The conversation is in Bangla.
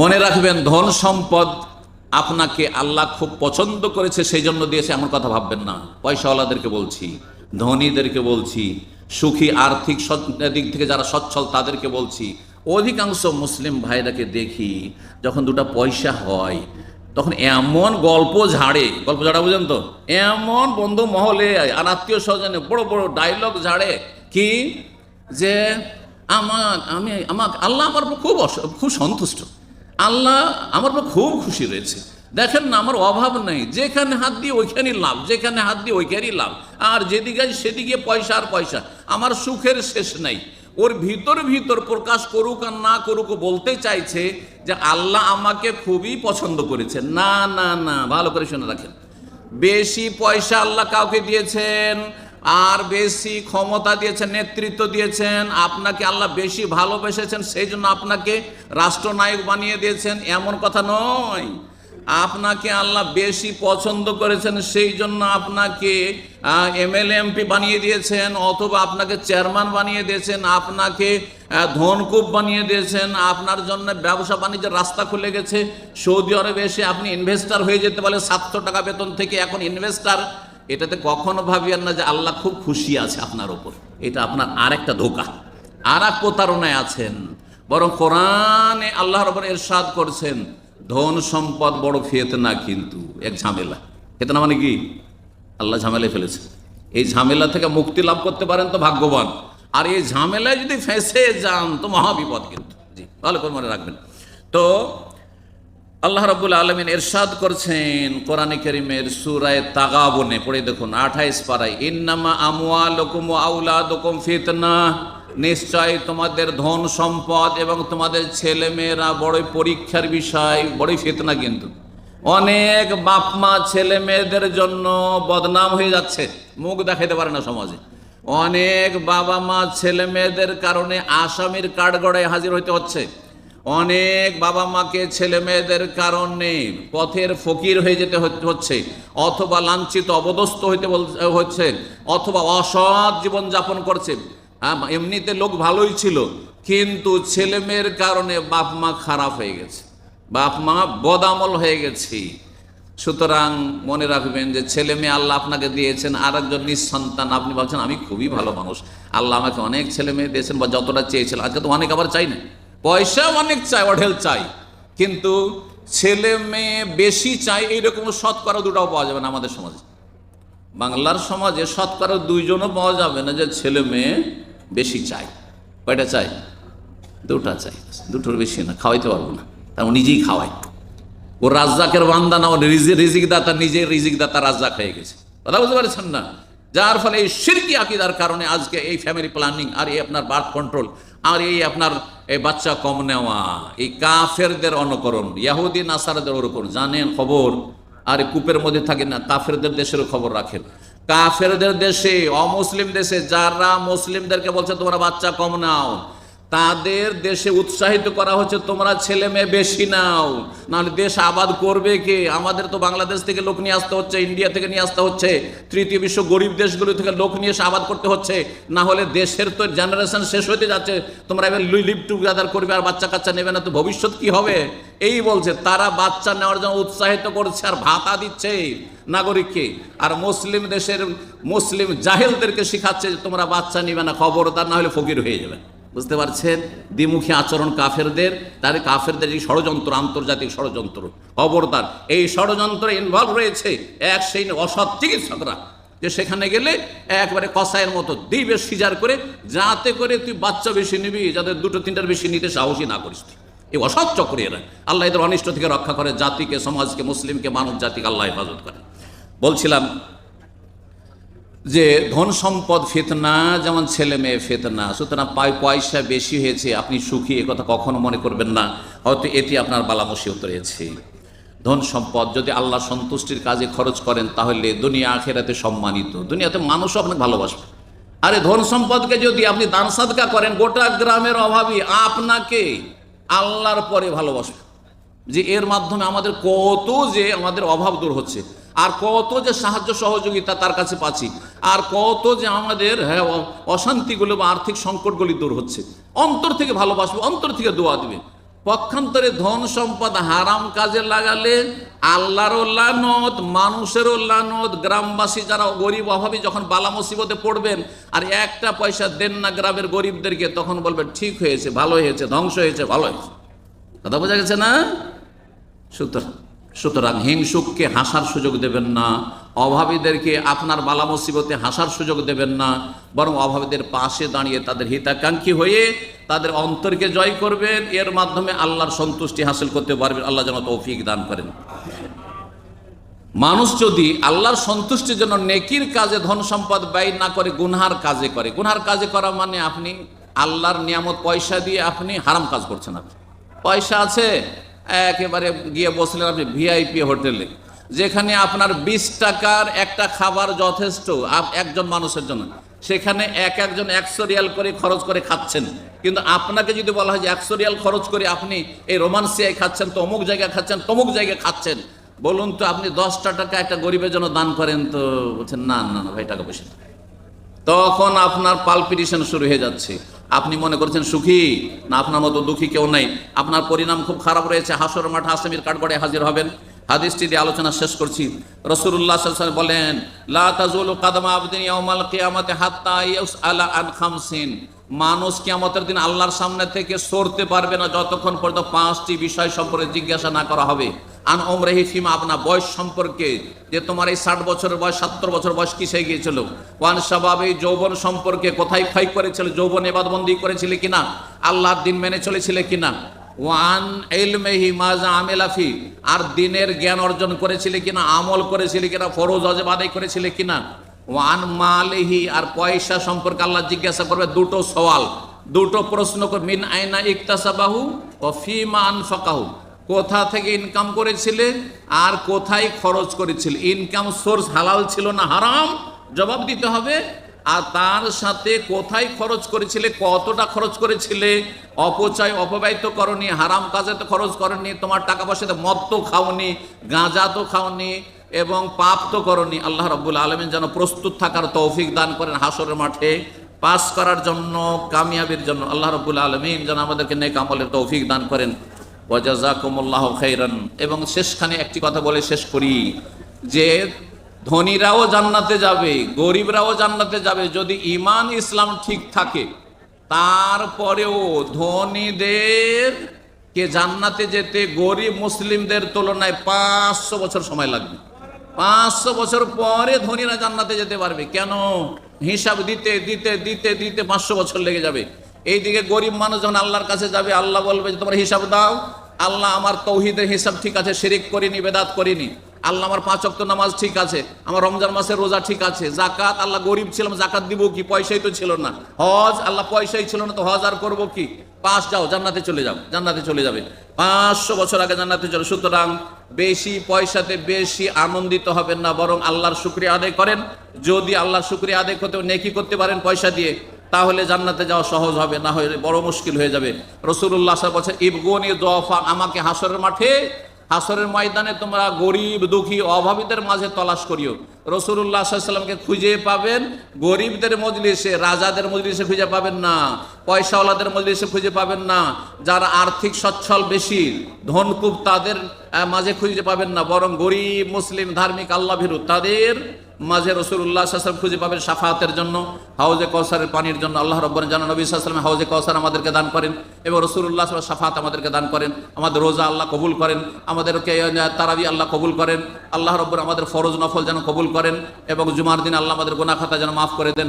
মনে রাখবেন, ধন সম্পদ আপনাকে আল্লাহ খুব পছন্দ করেছে সেই জন্য দিয়েছে, এমন কথা ভাববেন না। পয়সাওয়ালাদেরকে বলছি, ধনীদেরকে বলছি, সুখী, আর্থিক দিক থেকে যারা সচ্ছল, তাদেরকে বলছি, অধিকাংশ মুসলিম ভাইরাকে দেখি, যখন দুটো পয়সা হয়, তখন এমন গল্প ঝাড়ে, গল্প ঝাড়া বুঝেন তো? এমন বন্ধু মহলে, আর আত্মীয় স্বজনে বড় বড় ডায়লগ ঝাড়ে, কি? যে আমার আমি আমার আল্লাহ আমার খুব খুব সন্তুষ্ট। আল্লাহ আমার উপর খুব খুশি রয়েছে। দেখেন না, আমার অভাব নেই। যেখানে হাত দিয়ে ওইখানেই লাভ, যেখানে হাত দিয়ে ওইখানেই লাভ। আর যেদিকে সেদিকে পয়সা আর পয়সা। আমার সুখের শেষ নেই। ওর ভিতর ভিতর প্রকাশ করুক আর না করুক বলতে চাইছে যে আল্লাহ আমাকে খুবই পছন্দ করেছে না না না, ভালো করে শুনে রাখেন। বেশি পয়সা আল্লাহ কাউকে দিয়েছেন আর বেশি ক্ষমতা দিয়েছেন, নেতৃত্ব দিয়েছেন, আপনাকে আল্লাহ বেশি ভালোবেসেছেন সেই জন্য আপনাকে রাষ্ট্রনায়ক বানিয়ে দিয়েছেন, এমন কথা নয়। আপনাকে আল্লাহ বেশি পছন্দ করেছেন সেই জন্য আপনাকে এমএলএ, এমপি বানিয়ে দিয়েছেন, অথবা আপনাকে চেয়ারম্যান বানিয়ে দিয়েছেন, আপনাকে ধনকূপ বানিয়ে দিয়েছেন, আপনার জন্য ব্যবসা বাণিজ্যের রাস্তা খুলে গেছে। সৌদি আরবে এসে আপনি ইনভেস্টার হয়ে যেতে পারে সাতশো টাকা বেতন থেকে এখন ইনভেস্টার এটাতে কখনো ভাবিয়েন না যে আল্লাহ খুব খুশি আছে আপনার ওপর এটা আপনার আরেকটা ধোকা। আর এক প্রতারণায় আছেন, বরং কোরআনে আল্লাহ রবর এরশাদ করছেন, ধন সম্পদ বড় ফেতনা কিন্তু, এক ঝামেলা। ফেতনা মানে কি? আল্লাহ ঝামেলায় ফেলেছে এই ঝামেলা থেকে মুক্তি লাভ করতে পারেন তো ভাগ্যবান। আর এই ঝামেলায় যদি ফেঁসে যান তো মহাবিপদ কিন্তু। জি, ভালো করে মনে রাখবেন। তো আল্লাহ রাবুল আলমিন এরশাদ করছেন কোরআনে করিমের সুরায় তাগাবনে। পড়ে দেখুন, আঠাইশ পাড়ায় ইন্নামা আমুয়া লোকুম আউলা দোকুম ফিতনা। নিশ্চয় তোমাদের ধন সম্পদ এবং তোমাদের ছেলে মেয়েরা বড়ই পরীক্ষার বিষয়, বড়ই ফিতনা কিন্তু। অনেক বাপ মা ছেলে মেয়েদের জন্য বদনাম হয়ে যাচ্ছে, মুখ দেখাইতে পারে না সমাজে। অনেক বাবা মা ছেলে মেয়েদের কারণে আসামির কাঠগড়ায় হাজির হইতে হচ্ছে। অনেক বাবা মাকে ছেলে মেয়েদের কারণে পথের ফকির হয়ে যেতে হচ্ছে- অথবা লাঞ্ছিত অবদস্ত হইতে হচ্ছে অথবা অসৎ জীবন যাপন করছে। হ্যাঁ, এমনিতে লোক ভালোই ছিল কিন্তু ছেলে মেয়ের কারণে বাপ মা খারাপ হয়ে গেছে। বাপ মা বদামল হয়ে গেছি। সুতরাং মনে রাখবেন যে ছেলে মেয়ে আল্লাহ আপনাকে দিয়েছেন আর একজন নিঃসন্তান। আপনি ভাবছেন আমি খুবই ভালো মানুষ। আল্লাহ আমাকে অনেক ছেলে মেয়ে দিয়েছেন বা যতটা চেয়েছিল। আজকে তো অনেক আবার চাই না। পয়সা অনেক চাই, অঢেল চাই, কিন্তু ছেলে মেয়ে বেশি চাই, এইরকম শতকরা দুটাও পাওয়া যাবে না আমাদের সমাজে। বাংলার সমাজে শতকরা দুইজনও পাওয়া যাবে না যে ছেলে মেয়ে বেশি চাই। কয়টা চাই? দুটা চাই, দুটোর বেশি না, খাওয়াইতে পারব না, তার ও নিজেই খাওয়াই। ও রাজ্জাকের বান্দা না, ও রিজি রিজিক দাতা নিজে রিজিক দাতা রাজ্জাক হয়ে গেছে। কথা বুঝতে পারছেন না? যার ফলে এই সিরকি আকিদার কারণে আজকে এই ফ্যামিলি প্ল্যানিং আর এই আপনার বার্থ কন্ট্রোল আর এই আপনার এই বাচ্চা কম নেওয়া, এই কাফেরদের অনুকরণ, ইয়াহুদি, নাসারাদের অনুকরণ, জানেন খবর? আর কূপের মধ্যে থাকে না, কাফেরদের দেশেরও খবর রাখেন। কাফেরদের দেশে, অমুসলিম দেশে, যারা মুসলিমদেরকে বলছে, তোমরা বাচ্চা কম নাও। তাদের দেশে উৎসাহিত করা হচ্ছে, তোমরা ছেলে মেয়ে বেশি নাও। নাহলে দেশ আবাদ করবে কে? আমাদের তো বাংলাদেশ থেকে লোক নিয়ে আসতে হচ্ছে, ইন্ডিয়া থেকে নিয়ে আসতে হচ্ছে, তৃতীয় বিশ্ব গরিব দেশগুলো থেকে লোক নিয়ে এসে আবাদ করতে হচ্ছে। না হলে দেশের তো জেনারেশন শেষ হতে যাচ্ছে, তোমরা এবার লিভ টুগেদার করবে আর বাচ্চা কাচ্চা নেবে না, তো ভবিষ্যৎ কি হবে? এই বলছে, তারা বাচ্চা নেওয়ার জন্য উৎসাহিত করছে আর ভাতা দিচ্ছে। নাগরিককে আর মুসলিম দেশের মুসলিম জাহেলদেরকে শিখাচ্ছে তোমরা বাচ্চা নিবে না, খবরদার না হলে ফকির হয়ে যাবে। বুঝতে পারছেন? দ্বিমুখী আচরণ কাফেরদের, তার কাফেরদের এই ষড়যন্ত্র, আন্তর্জাতিক ষড়যন্ত্র। খবরদার, এই ষড়যন্ত্রে ইনভলভ রয়েছে এক সেই অসৎ চিকিৎসকরা, যে সেখানে গেলে একবারে কষায়ের মতো দিবে সিজার করে, যাতে করে তুই বাচ্চা বেশি নিবি যাতে দুটো তিনটার বেশি নিতে সাহসী না করিস। এই অসৎ চক্রে এরা। আল্লাহ এদের অনিষ্ট থেকে রক্ষা করে, জাতিকে, সমাজকে, মুসলিমকে, মানব জাতিকে আল্লাহ হেফাজত করে। বলছিলাম যে ধন সম্পদ ফেতনা, যেমন ছেলে মেয়ে ফেতনা, সুতরাং পাই পয়সা বেশি হয়েছে, আপনি সুখী, এ কথা কখনো মনে করবেন না। হয়তো এটি আপনার বালামসিয়ত রয়েছে। ধন সম্পদ, যদি আল্লাহ সন্তুষ্টির কাজে খরচ করেন, তাহলে দুনিয়া আখেরাতে সম্মানিত। দুনিয়াতে মানুষও আপনাকে ভালোবাসবে। আরে ধন সম্পদকে যদি আপনি দান সাদকা করেন, গোটা গ্রামের অভাবই আপনাকে আল্লাহর পরে ভালোবাসবে। যে এর মাধ্যমে আমাদের কত যে আমাদের অভাব দূর হচ্ছে। আর কত যে সাহায্য সহযোগিতা তার কাছে পাচ্ছি, আর কত যে আমাদের হ্যাঁ অশান্তিগুলো বা আর্থিক সংকটগুলি দূর হচ্ছে। অন্তর থেকে ভালোবাসবে, অন্তর থেকে দোয়া দিবে। পক্ষান্তরে ধন সম্পদ হারাম কাজে লাগালে আল্লাহরও লানত, মানুষেরও লানত। গ্রামবাসী যারা গরিব অভাবী যখন বালা মুসিবতে পড়বেন আর একটা পয়সা দেন না গ্রামের গরিবদেরকে, তখন বলবেন ঠিক হয়েছে, ভালো হয়েছে, ধ্বংস হয়েছে, ভালো হয়েছে। কথা বোঝা গেছে না? সুতরাং সুতরাং হিংসুককে হাসার সুযোগ দেবেন না, অভাবীদেরকে আপনার বালা মুসিবতে হাসার সুযোগ দেবেন না, বরং অভাবীদের পাশে দাঁড়িয়ে তাদের হিতাকাঙ্ক্ষী হয়ে তাদের অন্তরকে জয় করবেন। এর মাধ্যমে আল্লাহর সন্তুষ্টি হাসিল করতে পারবেন। আল্লাহ যেন তৌফিক দান করেন। মানুষ যদি আল্লাহর সন্তুষ্টির জন্য নেকির কাজে ধন সম্পদ ব্যয় না করে, গুনহার কাজে করে, গুনহার কাজে করা মানে আপনি আল্লাহর নিয়ামত পয়সা দিয়ে আপনি হারাম কাজ করছেন আপনি। পয়সা আছে একেবারে গিয়ে বসলেন আপনি ভিআইপি হোটেলে। যেখানে আপনার বিশ টাকার একটা খাবার যথেষ্ট একজন মানুষের জন্য। সেখানে এক একজন একশো রিয়াল করে খরচ করে খাচ্ছেন। কিন্তু আপনাকে যদি বলা হয় যে একশো রিয়াল খরচ করে আপনি এই রোমান্সিয়ায় খাচ্ছেন, তো অমুক জায়গায় খাচ্ছেন, তমুক জায়গায় খাচ্ছেন। বলুন তো, আপনি দশটা টাকা একটা গরিবের জন্য দান করেন তো, বলছেন, না না না, ভাই, টাকা পয়সা তখন আপনার পালপিটিশন শুরু হয়ে যাচ্ছে। আপনি মনে করছেন সুখী? না, আপনার মতো দুঃখী কেউ নাই। আপনার পরিণাম খুব খারাপ রয়েছে। হাসর মাঠ আসামির কাঠগড়ে হাজির হবেন। হাদিসটি দিয়ে আলোচনা শেষ করছি। রসুল্লাহ বলেন মানুষ কিয়ামতের দিন আল্লাহর সামনে থেকে সরতে পারবে না যতক্ষণ পর্যন্ত পাঁচটি বিষয় সম্পর্কে জিজ্ঞাসা না করা হবে। আন ওমরেহি ফিমা আপনার বয়স সম্পর্কে যে তোমার এই ষাট বছরের বয়স, সত্তর বছর বয়স কিসে গিয়েছিল? ওয়ান স্বভাবে যৌবন সম্পর্কে কোথায় ক্ষয় করেছিল? যৌবন এবাদবন্দি করেছিলে কিনা? আল্লাহর দিন মেনে চলেছিলে কিনা? ওয়ান এলমেহি মাজা আমেলাফি আর দিনের জ্ঞান অর্জন করেছিলে কিনা? আমল করেছিলে কিনা? ফরজ অজেব আদায় করেছিলে কিনা? ওয়ান মালেহি আর পয়সা সম্পর্কে আল্লাহ জিজ্ঞাসা করবে, দুটো সওয়াল। দুটো প্রশ্ন মিন আইনা ইকতাসাবাহু ও ফিমা আনফাকাহু। কোথা থেকে ইনকাম করেছিলে? আর কোথায় খরচ করেছিলে? ইনকাম সোর্স হালাল ছিল না হারাম? জবাব দিতে হবে। আর তার সাথে কোথায় খরচ করেছিলে? কতটা খরচ করেছিলে? অপচয়, অপব্যয় তো করনি, হারাম কাজে তো খরচ করনি, তোমার টাকা পয়সাতে মদ তো খাওনি, গাঁজা তো খাওনি, এবং পাপ তো করনি। আল্লাহ রব্বুল আলমিন যেন প্রস্তুত থাকার তৌফিক দান করেন হাসরের মাঠে। পাস করার জন্য, কামিয়াবির জন্য আল্লাহ রব্বুল আলমিন যেন আমাদেরকে নেক আমলের তৌফিক দান করেন। ওয়াজাজাকুমুল্লাহ খাইরান। এবং শেষখানে একটি কথা বলে শেষ করি, যে ধনীরাও জান্নাতে যাবে, গরিবরাও জান্নাতে যাবে। যদি ইমান ইসলাম ঠিক থাকে, তারপরেও ধনীদের কে জান্নাতে যেতে গরিব মুসলিমদের তুলনায় পাঁচশো বছর সময় লাগবে। পাঁচশো বছর পরে ধনীরা জান্নাতে যেতে পারবে। কেন? হিসাব দিতে দিতে দিতে দিতে পাঁচশো বছর লেগে যাবে। এইদিকে গরিব মানুষ যখন আল্লাহর কাছে যাবে, আল্লাহ বলবে যে, তোমার হিসাব দাও। আল্লাহ আমার তৌহিদের হিসাব ঠিক আছে, শিরিক করিনি, বেদাত করিনি। আল্লাহ আমার পাঁচ অক্ত নামাজ ঠিক আছে, আমার রমজান মাসের রোজা ঠিক আছে জাকাত আল্লাহ গরিব ছিলাম জাকাত দিব কি? পয়সাই তো ছিল না। হজ, আল্লাহ পয়সাই ছিল না, তো হজ আর করব কি? পাঁচ যাও, জান্নাতে চলে যাও, জান্নাতে চলে যাবে। পাঁচশো বছর আগে জান্নাতে চলে। সুতরাং বেশি পয়সাতে বেশি আনন্দিত হবেন না, বরং আল্লাহর শুক্রিয়া আদায় করেন। যদি আল্লাহর শুক্রিয়া আদায় করতে নেকি করতে পারেন পয়সা দিয়ে তাহলে জান্নাতে যাওয়া সহজ হবে, না হলে বড় মুশকিল হয়ে যাবে। রসুল্লাহ সাহেব বলছে ইবগনি দফা আমাকে হাসরের মাঠে, হাসরের ময়দানে তোমরা গরিব, দুঃখী, অভাবীদের মাঝে তলাশ করিও। রসুল্লাহ সাল্লামকে খুঁজে পাবেন, গরিবদের মজলিসে, রাজাদের মজলিসে খুঁজে পাবেন না, পয়সাওয়ালাদের মজলিসে খুঁজে পাবেন না, যারা আর্থিক সচ্ছল বেশি ধনকুব তাদের মাঝে খুঁজে পাবেন না, বরং গরিব, মুসলিম, ধার্মিক আল্লাহ ভীরু তাদের মাঝে রসুল্লাহ সাহসাল খুঁজে পাবেন সাফাতের জন্য, হাউজে কৌসারের পানির জন্য। আল্লাহ রব্বর জানা নবী সাল্লাম হাউজে কৌসার আমাদেরকে দান করেন এবং রসুল্লাহ সাল্লাম সাফাত আমাদেরকে দান করেন। আমাদের রোজা আল্লাহ কবুল করেন আমাদেরকে তারাবি আল্লাহ কবুল করেন। আল্লাহ রব্বর আমাদের ফরজ নফল যেন কবুল করেন এবং জুমার দিন আল্লাহ আমাদের গোনা খাতা যেন মাফ করে দেন।